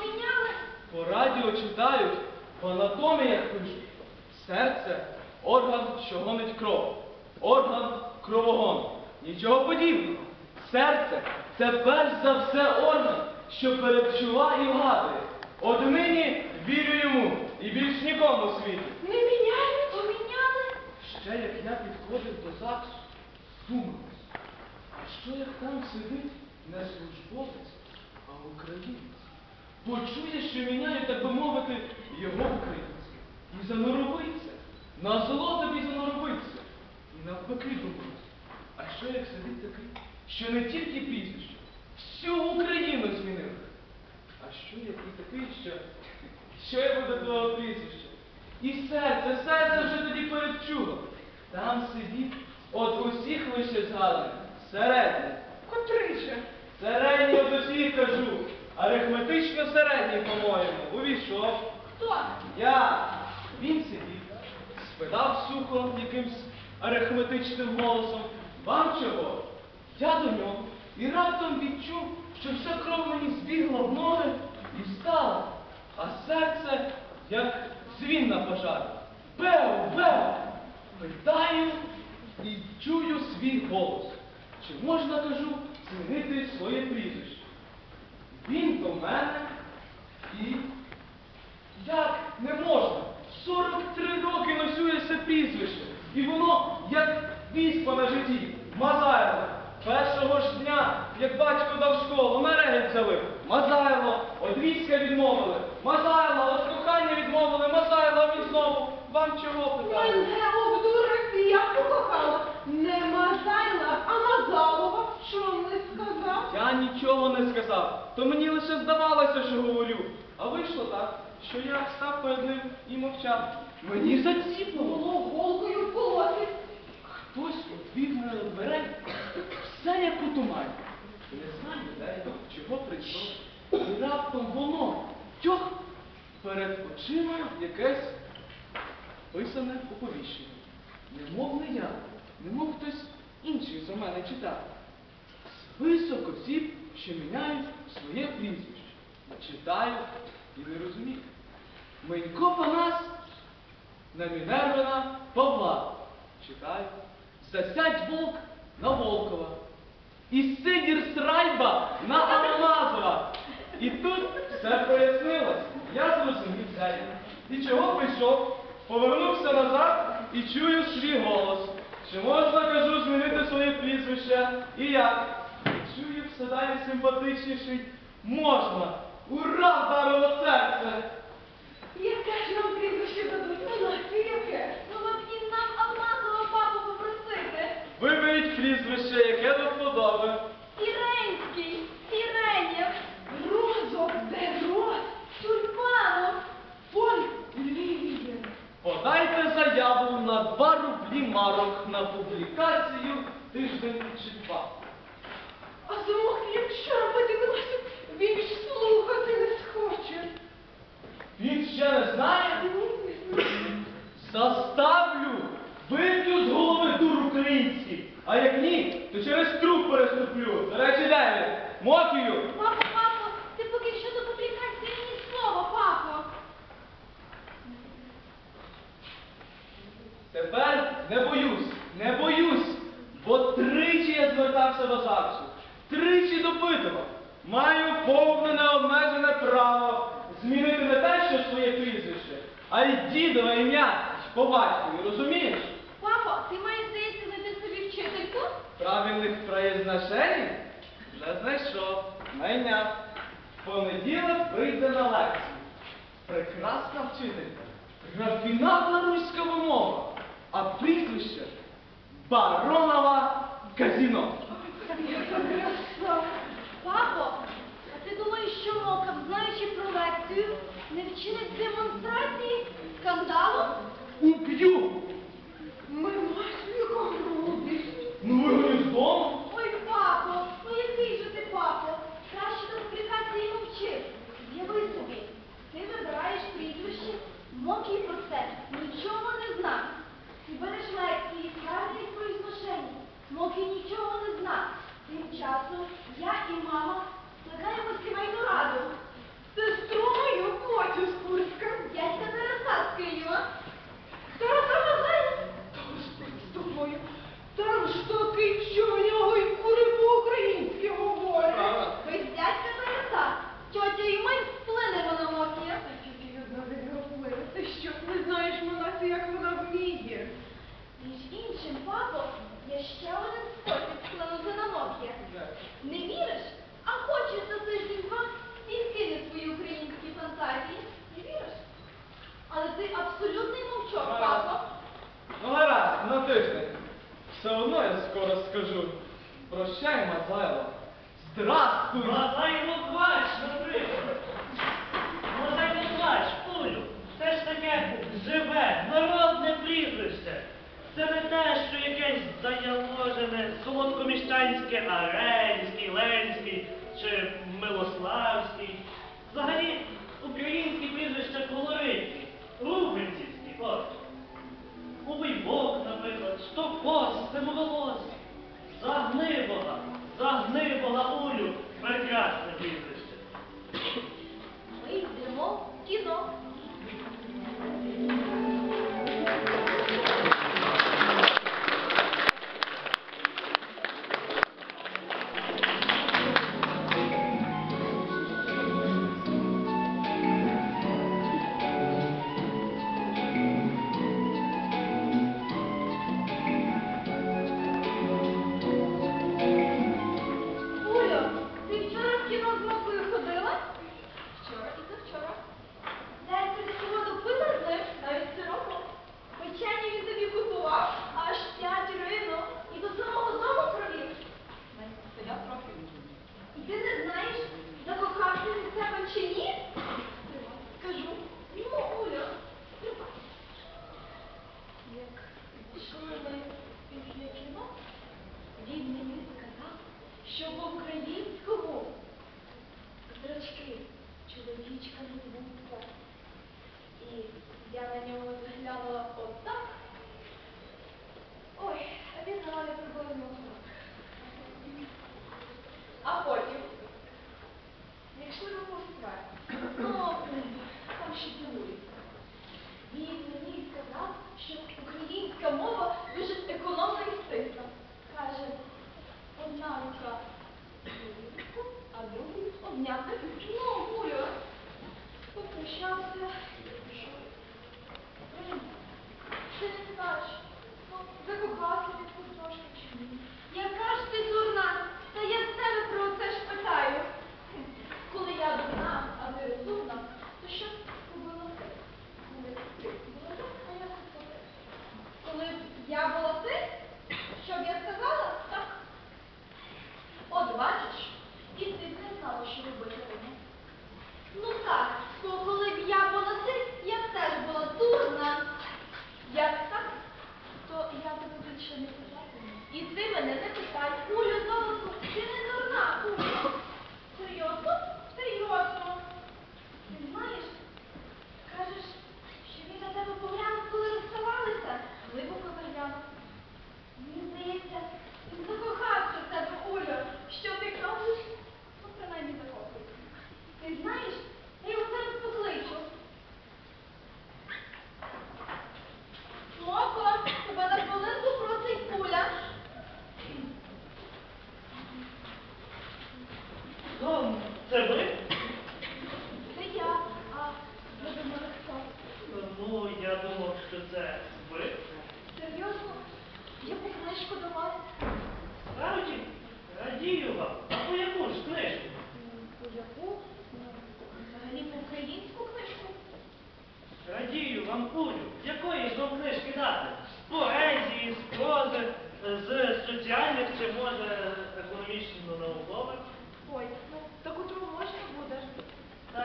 поміняли? По радіо читають, по анатоміях пишуть. Серце орган, що гонить кров. Орган кровогон. Нічого подібного. Серце це перш за все орган, що передчуває і вгадує. Однині вірю йому і більш нікому у світі. Не міняли? Поміняли? Ще як я підходив до ЗАГСу, думалось, а що як там сидить не службовець, а українець? Почує, що міняють, так би мовити, його українці. І заноровиться. На зло тобі заноровиться. І навпаки думалось. А що як сидить такий, що не тільки прізвище, всю Україну змінив? А що як і такий, що, що я буду того прізвища? І серце, серце вже тоді передчуло. Там сидів от усіх лише згаданих, середній. Котрий же? Середній от усіх кажу. Арифметично середній, по-моєму, увійшов. Хто? Я. Він сидів, спитав сухо якимсь арифметичним голосом. Вам чого? Я до нього. І раптом відчув, що вся кров мені збігла в ноги і встала. А серце, як дзвін на пожар. Беу, беу! Питаю і чую свій голос. Чи можна, кажу, змінити своє прізвище? Він до мене і як не можна? 43 роки носює прізвище. І воно як віспа на житті. Мазайло. Першого ж дня, як батько дав школу, регіт взяли. Мазайло, от війська відмовили. Мазайло, от кохання відмовили. Мазайло, він знову. Вам чого питаю? Мене обдурити, я покохала. Не Мазайла, а Мазалова. Що не сказав? Я нічого не сказав. То мені лише здавалося, що говорю. А вийшло так, що я став перед ним і мовчав. Мені заціпнуло. Було голкою вколоти. Хтось обвів мене дверей, все як у тумані. Не знаю, де я, чого прийшов. І раптом воно, тьох, перед очима якесь писане оповіщення. Немов не я, немов хтось інший за мене читав. Список осіб, що міняють своє прізвище. Читаю і не розумію. Менько Панас на Мінервина Павла. Читаю. Засядь вовк на Волкова. І Сидір Срайба на Алмазова. І тут все прояснилось. Я зрозумів далі. І чого прийшов? Повернувся назад і чую свій голос. Чи можна, кажу, змінити своє прізвище? І як? І чую все далі симпатичніший. Можна! Ура, вдарило серце! Яке ж нам прізвище дадуть? Ну, на яке? Ну, нам Алмазова папу попросити. Виберіть прізвище, яке до вподоби. Сіренський, Сіренєв, Розов, Дерос, Тюльпанов, Поль, Лілія. Подайте заяву на два рублі марок на публікацію тиждень чи два. Замок, що робити Виласик? Він слухати не схоче. Він ще не знає? Заставлю, виб'ю з голови дур український. А як ні, то через труп переступлю. До речі, де? Мокію. Папа, папа, ти поки що до публікації ні слова, папа. Тепер не боюсь, не боюсь, бо тричі я звертався до ЗАГСу, тричі допитував. Маю повне необмежене право змінити не те, що своє прізвище, а й дідове ім'я по батькові, розумієш? Папа, ти маєш здається знайти собі вчительку? Произношень вже знайшов, найняв. В понеділок прийде на лекцію. Прекрасна вчителька, рафінатна руська вимова, а прізвище Баронова Казіно. Папо, а ти думаєш, що Мокав, знаючи про лекцію, не вчинить демонстрації скандалу? Уб'ю! Все одно я скоро скажу. Прощай, Мазайло. Здравствуй! Мазайло плач, наприклад. what will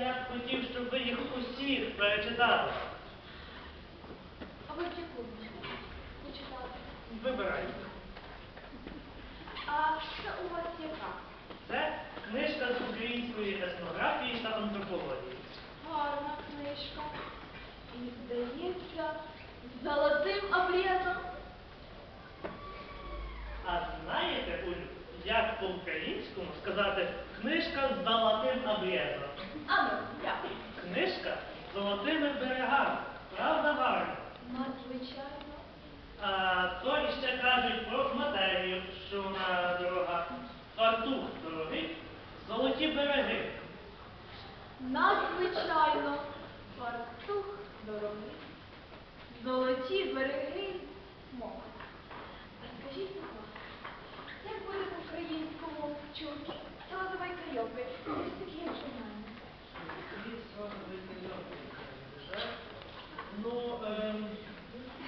я б хотів, щоб ви їх усіх перечитали. А ви б яку почитали? Вибирайте. А що у вас яка? Це книжка з української етнографії та антропології. Гарна книжка. І здається, з золотим обрізом. А знаєте, Улю, як по-українському сказати книжка з золотим обрізом? А ну, я. Книжка золотими берегами. Правда, Галя? Надзвичайно. А то іще кажуть про матерію, що вона дорога. Фартух дорогий, золоті береги. Надзвичайно. Фартух дорогий. Золоті береги мова. А скажіть, будь як буде в українському чурки? Ну, ем,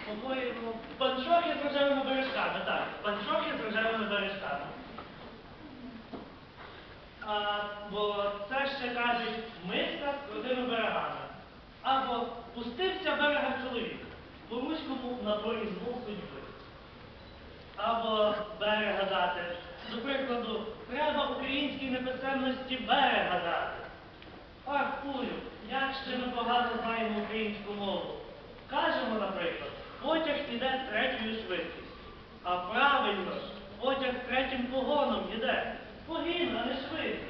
по-моєму, панчохи з рожевими бережками, так. Панчохи з рожевими бережками. Бо це ще кажуть миска з крутими берегами. Або пустився берега чоловік по ручному на проїзну судьби. Або берега дати. До прикладу, треба українській неписемності берега дати. Ах, кулю, як ще ми погано знаємо українську мову. Кажемо, наприклад, потяг іде третьою швидкістю. А правильно, потяг третім погоном іде. Погін, а не швидкість.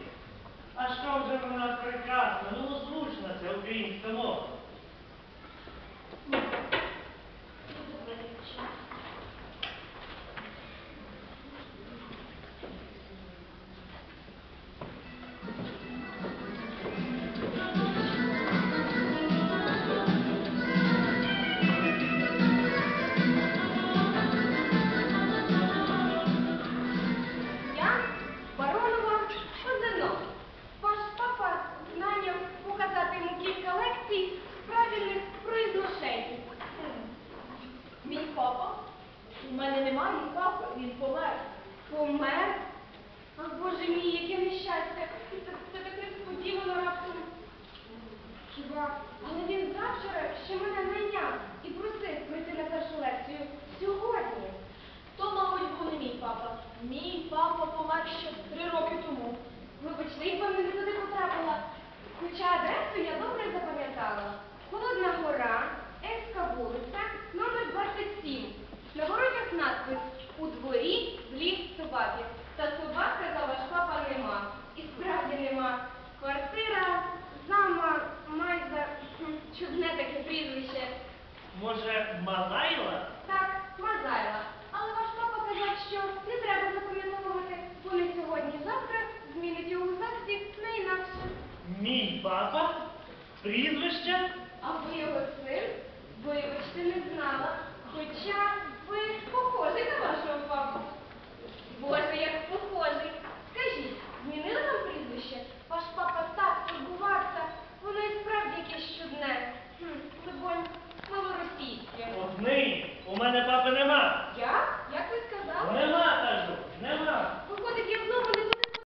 А що вже вона прекрасна, милозвучна ця українська мова. Може, Мазайла? Так, Мазайла. Але ваш папа казав, що не треба запам'ятовувати, бо не сьогодні-завтра змінить його у ЗАГСі на інакше. Мій папа? Прізвище? А ви його син? Вибачте, не знала. Хоча ви похожий на вашого папу. Боже, як похожий. після. Одний. У мене папи нема. Я? Як ви сказали? Нема, кажу, нема.